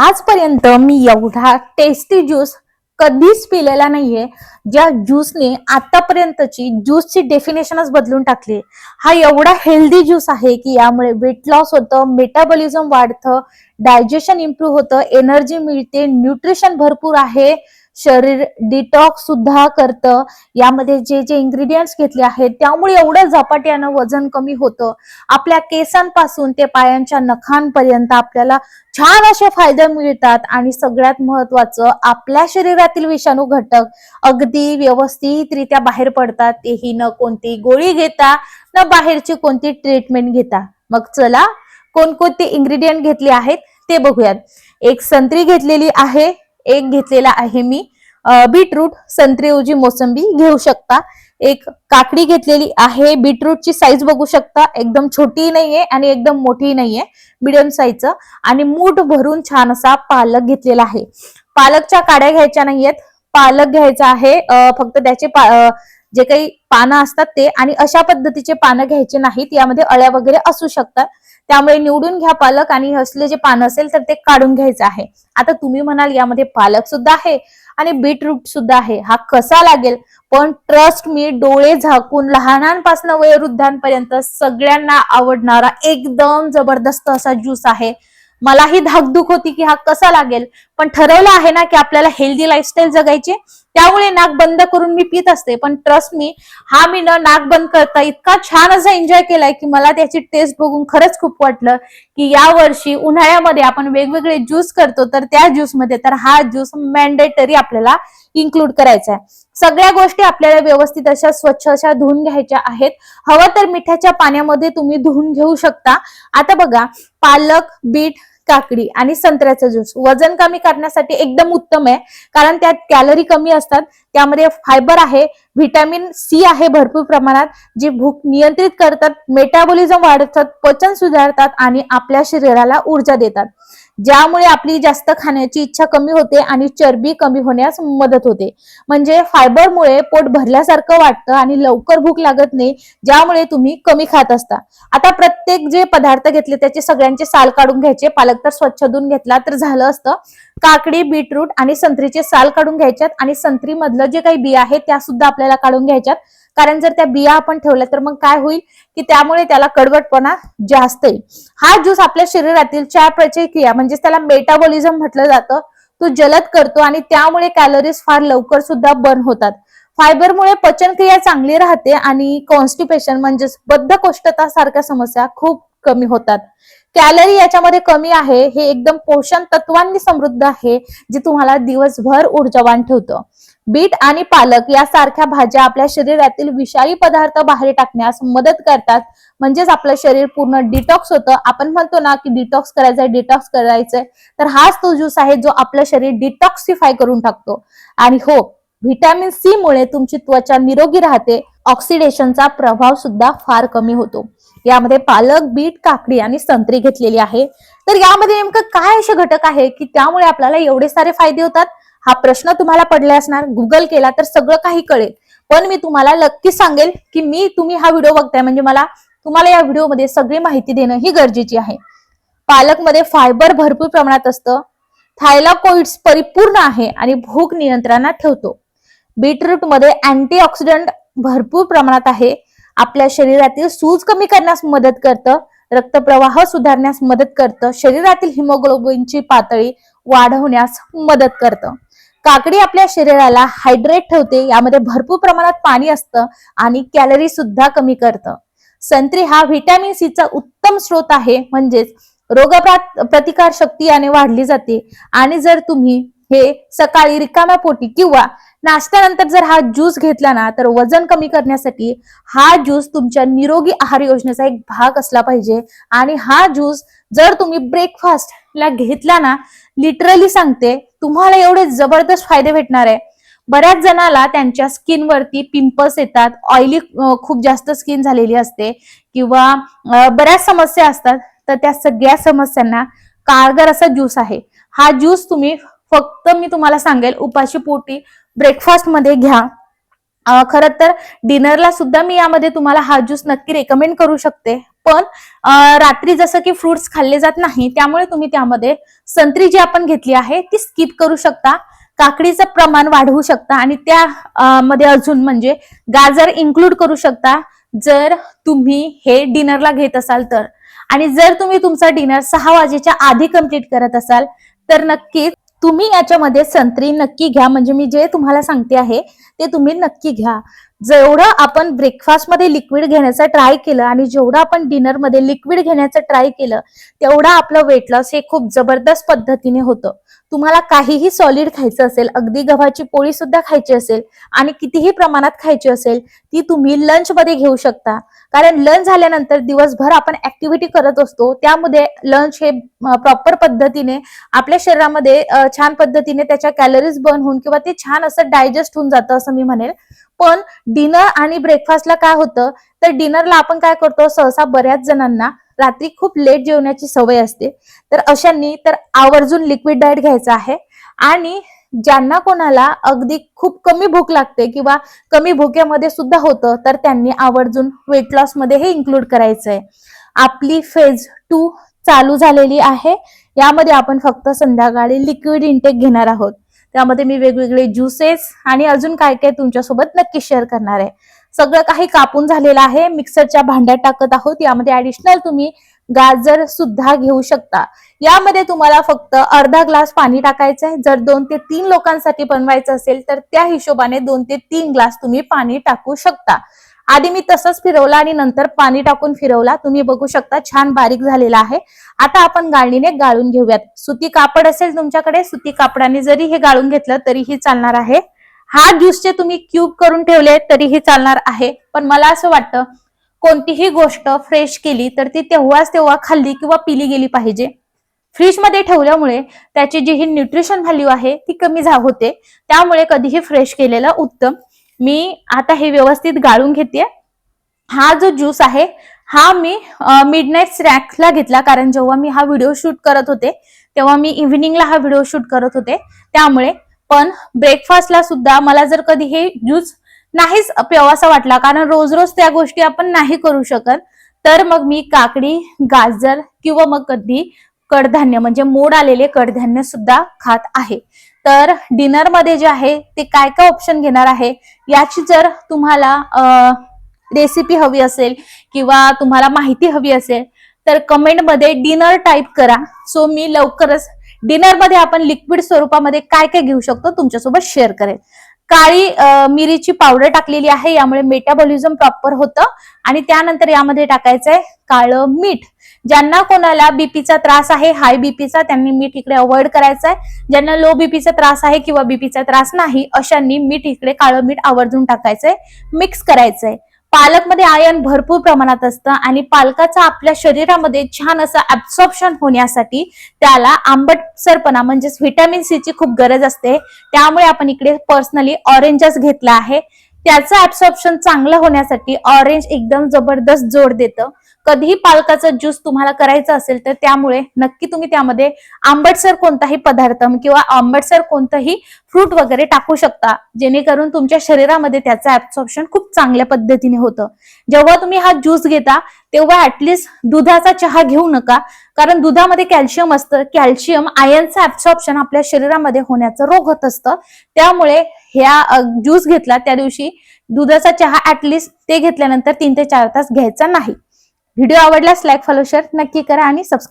आजपर्यंत मी एवढा tasty juice कधीच पिलेला नाहीये. ज्या ज्यूसने आतापर्यंतची ज्यूसची डेफिनेशनच बदलून टाकली हा एवढा हेल्दी ज्यूस आहे की यामुळे वेट लॉस होतं मेटाबॉलिझम वाढतं डायजेशन इम्प्रूव्ह होतं एनर्जी मिळते न्यूट्रिशन भरपूर आहे. शरीर डिटॉक्स सुद्धा करतं. यामध्ये जे जे इन्ग्रेडियंट्स घेतले आहेत त्यामुळे एवढं झपाट्यानं वजन कमी होतं. आपल्या केसांपासून ते पायांच्या नखांपर्यंत आपल्याला छान असे फायदे मिळतात आणि सगळ्यात महत्वाचं आपल्या शरीरातील विषाणू घटक अगदी व्यवस्थितरित्या बाहेर पडतात. तेही न कोणती गोळी घेता न बाहेरची कोणती ट्रीटमेंट घेता. मग चला कोणकोणते इन्ग्रेडियंट घेतले आहेत ते बघूयात. एक संत्री घेतलेली आहे. एक घेतलेला आहे मी. बीटरूट संत्रीऐवजी मोसंबी घेऊ शकता. एक काकडी घेतलेली आहे. बीटरूटची साईज बघू शकता. एकदम छोटी नाहीये आणि एकदम मोठी नाहीये. मिडियम साईजचं आणि मूठ भरून छान असा पालक घेतलेला आहे. पालकच्या काड्या घ्यायच्या नाहीयेत. पालक घ्यायचा आहे. फक्त त्याचे जे काही पानं असतात ते आणि अशा पद्धतीचे पानं घ्यायचे नाहीत यामध्ये अळ्या वगैरे असू शकतात. त्यामुळे निवडून घ्या पालक आणि असले जे पानं असेल तर ते काढून घ्यायचं आहे. आता तुम्ही म्हणाल यामध्ये पालक सुद्धा आहे आणि बीटरूट सुद्धा आहे. हा कसा लागेल? पण ट्रस्ट मी डोळे झाकून लहानांपासून वयोवृद्धांपर्यंत सगळ्यांना आवडणारा एकदम जबरदस्त असा ज्यूस आहे. मलाही धाकधूक होती की हा कसा लागेल. पण ठरवलं आहे ना की आपल्याला हेल्दी लाईफस्टाईल जगायची त्यामुळे नाक बंद करून मी पित असते. पण ट्रस्ट मी हा मी न नाक बंद करता इतका छान असा एन्जॉय केलाय की मला त्याची टेस्ट बघून खरंच खूप वाटलं की या वर्षी उन्हाळ्यामध्ये आपण वेगवेगळे ज्यूस करतो तर त्या ज्यूसमध्ये तर हा ज्यूस मॅन्डेटरी आपल्याला इन्क्लूड करायचा आहे. सगळ्या गोष्टी आपल्याला व्यवस्थित अशा स्वच्छ अशा धुवून घ्यायच्या आहेत. हवं तर मिठाच्या पाण्यामध्ये तुम्ही धुवून घेऊ शकता. आता बघा पालक बीट काकडी आणि संत्र्याचा ज्यूस. वजन कमी करण्यासाठी एकदम उत्तम आहे कारण त्यात कॅलरी कमी असतात. त्यामध्ये फायबर आहे व्हिटॅमिन सी आहे भरपूर प्रमाणात जी भूक नियंत्रित करतात मेटाबॉलिझम वाढवतात पचन सुधारतात आणि आपल्या शरीराला ऊर्जा देतात. ज्यामुळे आपली जास्त खाण्याची इच्छा कमी होते आणि चरबी कमी होण्यास मदत होते. म्हणजे फायबरमुळे पोट भरल्यासारखं वाटतं आणि लवकर भूक लागत नाही ज्यामुळे तुम्ही कमी खात असता. आता प्रत्येक जे पदार्थ घेतले त्याचे सगळ्यांचे साल काढून घ्यायचे. पालक तर स्वच्छ धुवून घेतला तर झालं असतं. काकडी बीटरूट आणि संत्रीचे साल काढून घ्यायच्यात आणि संत्री मधलं जे काही बिया आहेत त्या सुद्धा आपल्याला काढून घ्यायच्यात. कारण जर त्या बिया आपण ठेवल्या तर मग काय होईल? की त्यामुळे त्याला कडवटपणा जास्त येईल. हा ज्यूस आपल्या शरीरातील चार प्रचयक्रिया म्हणजे त्याला मेटाबॉलिझम म्हटलं जातं तो जलद करतो आणि त्यामुळे कॅलरीज फार लवकर सुद्धा बर्न होतात. फायबरमुळे पचनक्रिया चांगली राहते आणि कॉन्स्टिपेशन म्हणजेच बद्धकोष्ठता सारख्या समस्या खूप कमी होतात. कॅलरी याच्यामध्ये कमी आहे हे एकदम पोषण तत्वांनी समृद्ध आहे जे तुम्हाला दिवसभर ऊर्जावान ठेवतं. बीट आणि पालक यासारख्या भाज्या आपल्या शरीरातील विषारी पदार्थ बाहेर टाकण्यास मदत करतात. म्हणजेच आपलं शरीर पूर्ण डिटॉक्स होतं. आपण म्हणतो ना की डिटॉक्स करायचंय डिटॉक्स करायचंय. तर हाच तो ज्यूस आहे जो आपलं शरीर डिटॉक्सिफाय करून टाकतो. आणि हो व्हिटॅमिन सी मुळे तुमची त्वचा निरोगी राहते. ऑक्सिडेशनचा प्रभाव सुद्धा फार कमी होतो. यामध्ये पालक बीट काकडी आणि संत्री घेतलेली आहे. तर यामध्ये नेमकं काय असे घटक आहे की त्यामुळे आपल्याला एवढे सारे फायदे होतात? हा प्रश्न तुम्हाला पडला असणार गुगल केला तर सगळं काही कळेल. पण मी तुम्हाला नक्की सांगेल की मी तुम्ही हा व्हिडिओ बघताय. म्हणजे मला तुम्हाला या व्हिडिओमध्ये सगळी माहिती देणं ही गरजेची आहे. पालकमध्ये फायबर भरपूर प्रमाणात असतं. थायलाकोइड्स परिपूर्ण आहे आणि भूक नियंत्रणात ठेवतो. बीटरूटमध्ये अँटीऑक्सिडंट भरपूर प्रमाणात आहे. आपल्या शरीरातील सूज कमी करण्यास मदत करतं. रक्तप्रवाह सुधारण्यास मदत करतं. शरीरातील हिमोग्लोबिनची पातळी वाढवण्यास मदत करतं. काकडी आपल्या शरीराला हायड्रेट ठेवते यामध्ये भरपूर प्रमाणात पाणी असतं आणि कॅलरी सुद्धा कमी करतं. संत्री हा व्हिटॅमिन सीचा उत्तम स्रोत आहे म्हणजेच रोग प्रतिकार शक्ती याने वाढली जाते. आणि जर तुम्ही हे सकाळी रिकाम्या पोटी किंवा नाश्त्यानंतर जर हा ज्यूस घेतला ना तर वजन कमी करण्यासाठी हा ज्यूस तुमच्या निरोगी आहार योजनेचा एक भाग असला पाहिजे. आणि हा ज्यूस जर तुम्ही ब्रेकफास्टला घेतला ना लिटरली सांगते तुम्हाला एवढे जबरदस्त फायदे भेटणार आहे. बऱ्याच जणाला त्यांच्या स्किनवरती पिंपल्स येतात ऑइली खूप जास्त स्किन झालेली असते किंवा बऱ्याच समस्या असतात तर त्या सगळ्या समस्यांना कारगर असा ज्यूस आहे. हा ज्यूस तुम्ही फक्त मी तुम्हाला सांगेल उपाशी पोटी ब्रेकफास्टमध्ये घ्या. खरं तर डिनरला सुद्धा मी यामध्ये तुम्हाला हा ज्यूस नक्की रेकमेंड करू शकते. पण रात्री जसं की फ्रुट्स खाल्ले जात नाही त्यामुळे तुम्ही त्यामध्ये संत्री जी आपण घेतली आहे ती स्किप करू शकता. काकडीचं प्रमाण वाढवू शकता आणि त्या मध्ये अजून म्हणजे गाजर इन्क्लूड करू शकता. जर तुम्ही हे डिनरला घेत असाल तर. आणि जर तुम्ही तुमचा डिनर सहा वाजेच्या आधी कंप्लीट करत असाल तर नक्कीच तुम्ही याच्यामध्ये संत्री नक्की घ्या. म्हणजे मी जे तुम्हाला सांगते आहे ते तुम्ही नक्की घ्या. जेवढं आपण ब्रेकफास्टमध्ये लिक्विड घेण्याचं ट्राय केलं आणि जेवढं आपण डिनरमध्ये लिक्विड घेण्याचं ट्राय केलं तेवढं आपलं वेट लॉस हे खूप जबरदस्त पद्धतीने होतं. तुम्हाला काहीही सॉलिड खायचं असेल अगदी गव्हाची पोळी सुद्धा खायची असेल आणि कितीही प्रमाणात खायची असेल ती तुम्ही लंच मध्ये घेऊ शकता. कारण लंच झाल्यानंतर दिवसभर आपण ऍक्टिव्हिटी करत असतो त्यामध्ये लंच हे प्रॉपर पद्धतीने आपल्या शरीरामध्ये छान पद्धतीने त्याच्या कॅलरीज बर्न होऊन किंवा ते छान असं डायजेस्ट होऊन जातं असं मी म्हणेल. पण डिनर आणि ब्रेकफास्टला काय होतं? तर डिनरला आपण काय करतो? सहसा बऱ्याच जणांना रात्री खूप लेट जेवण्याची सवय असते. तर अशांनी तर आवर्जून लिक्विड डाएट घ्यायचा आहे. आणि ज्यांना कोणाला अगदी खूप कमी भूक लागते किंवा कमी भुक्यामध्ये सुद्धा होतं तर त्यांनी आवर्जून वेट लॉसमध्ये हे इन्क्लूड करायचं आहे आपली फेज टू चालू झालेली आहे. यामध्ये आपण फक्त संध्याकाळी लिक्विड इंटेक घेणार आहोत. त्यामध्ये मी वेगवेगळे ज्युसेस आणि अजून काय काय तुमच्यासोबत नक्की शेअर करणार आहे. सगळं काही कापून झालेलं आहे. मिक्सरच्या भांड्यात टाकत आहोत. यामध्ये ऍडिशनल तुम्ही गाजर सुद्धा घेऊ शकता. यामध्ये तुम्हाला फक्त अर्धा ग्लास पाणी टाकायचं आहे. जर दोन ते तीन लोकांसाठी बनवायचं असेल तर त्या हिशोबाने दोन ते तीन ग्लास तुम्ही पाणी टाकू शकता. आधी मी तसंच फिरवला आणि नंतर पाणी टाकून फिरवला. तुम्ही बघू शकता छान बारीक झालेला आहे. आता आपण गाळणीने गाळून घेऊयात. सुती कापड असेल तुमच्याकडे सुती कापडाने जरी हे गाळून घेतलं तरीही चालणार आहे. हा ज्यूसचे तुम्ही क्यूब करून ठेवले तरीही चालणार आहे. पण मला असं वाटतं कोणतीही गोष्ट फ्रेश केली तर ती तेव्हाच तेव्हा खाल्ली किंवा पिली गेली पाहिजे. फ्रीजमध्ये ठेवल्यामुळे त्याची जी ही न्यूट्रिशन व्हॅल्यू आहे ती कमी झा होते. त्यामुळे कधीही फ्रेश केलेलं उत्तम. मी आता हे व्यवस्थित गाळून घेते हा जो ज्यूस आहे हा मी मिडनाईट स्नॅक्सला घेतला. कारण जेव्हा मी हा व्हिडिओ शूट करत होते तेव्हा मी इव्हिनिंगला हा व्हिडिओ शूट करत होते. त्यामुळे पण ब्रेकफास्टला सुद्धा मला जर कधी हे ज्यूस नाहीच प्यावासा वाटला कारण रोज रोज त्या गोष्टी आपण नाही करू शकत तर मग मी काकडी गाजर किंवा मग कधी कडधान्य म्हणजे मोड आलेले कडधान्य सुद्धा खात आहे. तर डिनरमध्ये जे आहे ते काय काय ऑप्शन घेणार आहे? याची जर तुम्हाला रेसिपी हवी असेल किंवा तुम्हाला माहिती हवी असेल तर कमेंटमध्ये डिनर टाईप करा. सो मी लवकरच डिनरमध्ये आपण लिक्विड स्वरूपामध्ये काय काय घेऊ शकतो तुमच्यासोबत शेअर करेल. काळी मिरीची पावडर टाकलेली आहे यामुळे मेटाबॉलिझम प्रॉपर होतं. आणि त्यानंतर यामध्ये टाकायचंय काळं मीठ. ज्यांना कोणाला बीपीचा त्रास आहे हाय बीपीचा त्यांनी मीठ इकडे अवॉइड करायचं आहे ज्यांना लो बीपीचा त्रास आहे किंवा बीपीचा त्रास नाही अशांनी मीठ इकडे काळं मीठ आवर्जून टाकायचंय मिक्स करायचंय. पालकमध्ये आयन भरपूर प्रमाणात असतं आणि पालकाचा आपल्या शरीरामध्ये छान असं ऍब्सॉर्प्शन होण्यासाठी त्याला आंबटसरपणा म्हणजेच व्हिटॅमिन सी ची खूप गरज असते. त्यामुळे आपण इकडे पर्सनली ऑरेंजच घेतला आहे. त्याचं ऍब्सॉर्प्शन चांगलं होण्यासाठी ऑरेंज एकदम जबरदस्त जोड देतं. कधीही पालकाचा ज्यूस तुम्हाला करायचा असेल तर त्यामुळे नक्की तुम्ही त्यामध्ये आंबटसर कोणताही पदार्थ किंवा आंबटसर कोणतंही फ्रूट वगैरे टाकू शकता. जेणेकरून तुमच्या शरीरामध्ये त्याचं ऍब्सॉर्प्शन खूप चांगल्या पद्धतीने होतं. जेव्हा तुम्ही हा ज्यूस घेता तेव्हा ऍटलिस्ट दुधाचा चहा घेऊ नका. कारण दुधामध्ये कॅल्शियम असतं. कॅल्शियम आयनचं ऍब्सॉर्प्शन आपल्या शरीरामध्ये होण्याचं रोग होत असतं. त्यामुळे ह्या ज्यूस घेतला त्या दिवशी दुधाचा चहा ऍटलिस्ट ते घेतल्यानंतर तीन ते चार तास घ्यायचा नाही. व्हिडिओ आवडल्यास लाईक फॉलो शेअर नक्की करा आणि सबस्क्राईब